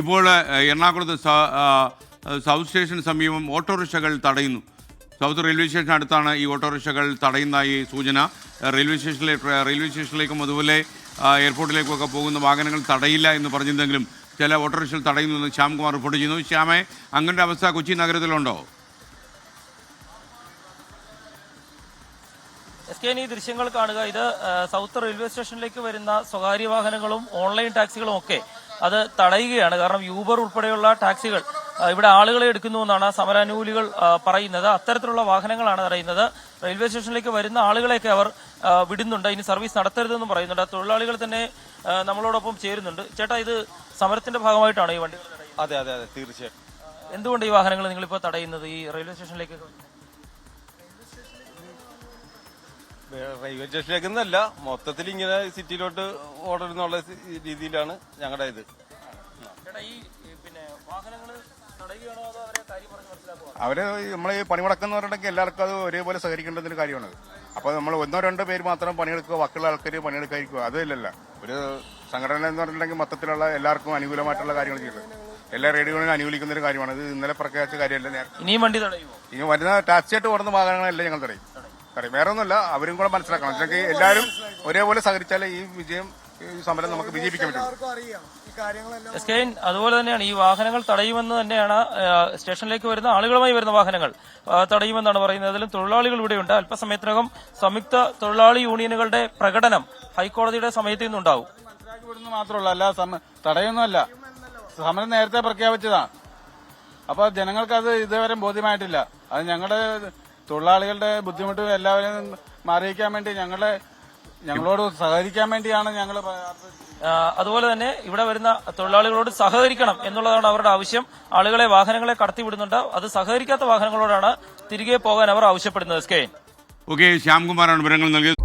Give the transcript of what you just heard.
ഇപ്പോൾ എറണാകുളത്ത് സൗത്ത് സ്റ്റേഷന് സമീപം ഓട്ടോറിക്ഷകൾ തടയുന്നു. സൗത്ത് റെയിൽവേ സ്റ്റേഷൻ അടുത്താണ് ഈ ഓട്ടോറിക്ഷകൾ തടയുന്നതായി സൂചന. റെയിൽവേ സ്റ്റേഷനിലെ റെയിൽവേ സ്റ്റേഷനിലേക്കും അതുപോലെ എയർപോർട്ടിലേക്കുമൊക്കെ പോകുന്ന വാഹനങ്ങൾ തടയില്ല എന്ന് പറഞ്ഞിരുന്നെങ്കിലും ചില ഓട്ടോറിക്ഷകൾ തടയുന്നു എന്ന് ശ്യാംകുമാർ റിപ്പോർട്ട് ചെയ്യുന്നു. ശ്യാമെ അങ്ങനെ അവസ്ഥ കൊച്ചി നഗരത്തിലുണ്ടോ? എസ് കെ ഈ ദൃശ്യങ്ങൾ കാണുക. ഇത് സൗത്ത് റെയിൽവേ സ്റ്റേഷനിലേക്ക് വരുന്ന സ്വകാര്യ വാഹനങ്ങളും ഓൺലൈൻ ടാക്സികളും ഒക്കെ അത് തടയുകയാണ്. കാരണം യൂബർ ഉൾപ്പെടെയുള്ള ടാക്സികൾ ഇവിടെ ആളുകളെ എടുക്കുന്നു എന്നാണ് സമരാനുകൂലികൾ പറയുന്നത്. അത്തരത്തിലുള്ള വാഹനങ്ങളാണ് പറയുന്നത് റെയിൽവേ സ്റ്റേഷനിലേക്ക് വരുന്ന ആളുകളെയൊക്കെ അവർ വിടുന്നുണ്ട്. ഇനി സർവീസ് നടത്തരുതെന്നും പറയുന്നുണ്ട്. തൊഴിലാളികൾ തന്നെ നമ്മളോടൊപ്പം ചേരുന്നുണ്ട്. ചേട്ടാ ഇത് സമരത്തിന്റെ ഭാഗമായിട്ടാണ് ഈ വണ്ടികൾ അതെ അതെ അതെ. തീർച്ചയായും എന്തുകൊണ്ട് ഈ വാഹനങ്ങൾ നിങ്ങളിപ്പോൾ തടയുന്നത്? ഈ റെയിൽവേ സ്റ്റേഷനിലേക്ക് റെയിൽവേ സ്റ്റേഷനിലേക്ക് എന്നല്ല മൊത്തത്തിൽ ഇങ്ങനെ സിറ്റിയിലോട്ട് ഓടരുന്നുള്ള രീതിയിലാണ് ഞങ്ങളുടെ ഇത്. അവരെ നമ്മൾ ഈ പണിമുടക്കെന്ന് പറഞ്ഞിട്ടുണ്ടെങ്കിൽ എല്ലാവർക്കും അത് ഒരേപോലെ സഹകരിക്കേണ്ടതിന് കാര്യമാണ്. അപ്പോൾ നമ്മൾ ഒന്നോ രണ്ടോ പേര് മാത്രം പണിയെടുക്കുക ബാക്കിയുള്ള ആൾക്കാർ പണിയെടുക്കാതിരിക്കുക അതില്ലല്ല ഒരു സംഘടന എന്ന് പറഞ്ഞിട്ടുണ്ടെങ്കിൽ മൊത്തത്തിലുള്ള എല്ലാവർക്കും അനുകൂലമായിട്ടുള്ള കാര്യങ്ങൾ ചെയ്യുന്നത് എല്ലാ റേഡിയോകളും അനുകൂലിക്കുന്ന ഒരു കാര്യമാണ്. ഇത് ഇന്നലെ പ്രഖ്യാപിച്ച കാര്യമല്ല ഇനിയും വണ്ടി തടയുമോ ഇനി വരുന്ന ടാക്സിയായിട്ട് ഓടുന്ന വാഹനങ്ങളെല്ലാം ഞങ്ങൾ തടയും. തടയും വേറെ ഒന്നുമല്ല അവരും കൂടെ മനസ്സിലാക്കണം. എന്നുവെച്ചാൽ എല്ലാവരും ഒരേപോലെ സഹകരിച്ചാലേ ഈ വിജയം ഈ സമരം നമുക്ക് വിജയിപ്പിക്കാൻ പറ്റും. എസ് കെ അതുപോലെ തന്നെയാണ് ഈ വാഹനങ്ങൾ തടയുമെന്ന് തന്നെയാണ് സ്റ്റേഷനിലേക്ക് വരുന്ന ആളുകളുമായി വരുന്ന വാഹനങ്ങൾ തടയുമെന്നാണ് പറയുന്നത്. അതിലും തൊഴിലാളികൾ ഇവിടെയുണ്ട് അല്പസമയത്തിനകം സംയുക്ത തൊഴിലാളി യൂണിയനുകളുടെ പ്രകടനം ഹൈക്കോടതിയുടെ സമയത്ത് നിന്നുണ്ടാവും മനസ്സിലാക്കി മാത്രമല്ല അല്ല തടയൊന്നുമല്ല സമരം നേരത്തെ പ്രഖ്യാപിച്ചതാണ്. അപ്പൊ ജനങ്ങൾക്ക് അത് ഇതുവരെ ബോധ്യമായിട്ടില്ല. അത് ഞങ്ങളുടെ തൊഴിലാളികളുടെ ബുദ്ധിമുട്ട് എല്ലാവരെയും മാറിയിക്കാൻ വേണ്ടി ഞങ്ങളെ ഞങ്ങളോട് സഹകരിക്കാൻ വേണ്ടിയാണ് ഞങ്ങൾ അതുപോലെ തന്നെ ഇവിടെ വരുന്ന തൊഴിലാളികളോട് സഹകരിക്കണം എന്നുള്ളതാണ് അവരുടെ ആവശ്യം. ആളുകളെ വാഹനങ്ങളെ കടത്തിവിടുന്നുണ്ട്. അത് സഹകരിക്കാത്ത വാഹനങ്ങളോടാണ് തിരികെ പോകാൻ അവർ ആവശ്യപ്പെടുന്നത്. S K. ഓക്കെ ശ്യാംകുമാറാണ് വിവരങ്ങൾ നൽകിയത്.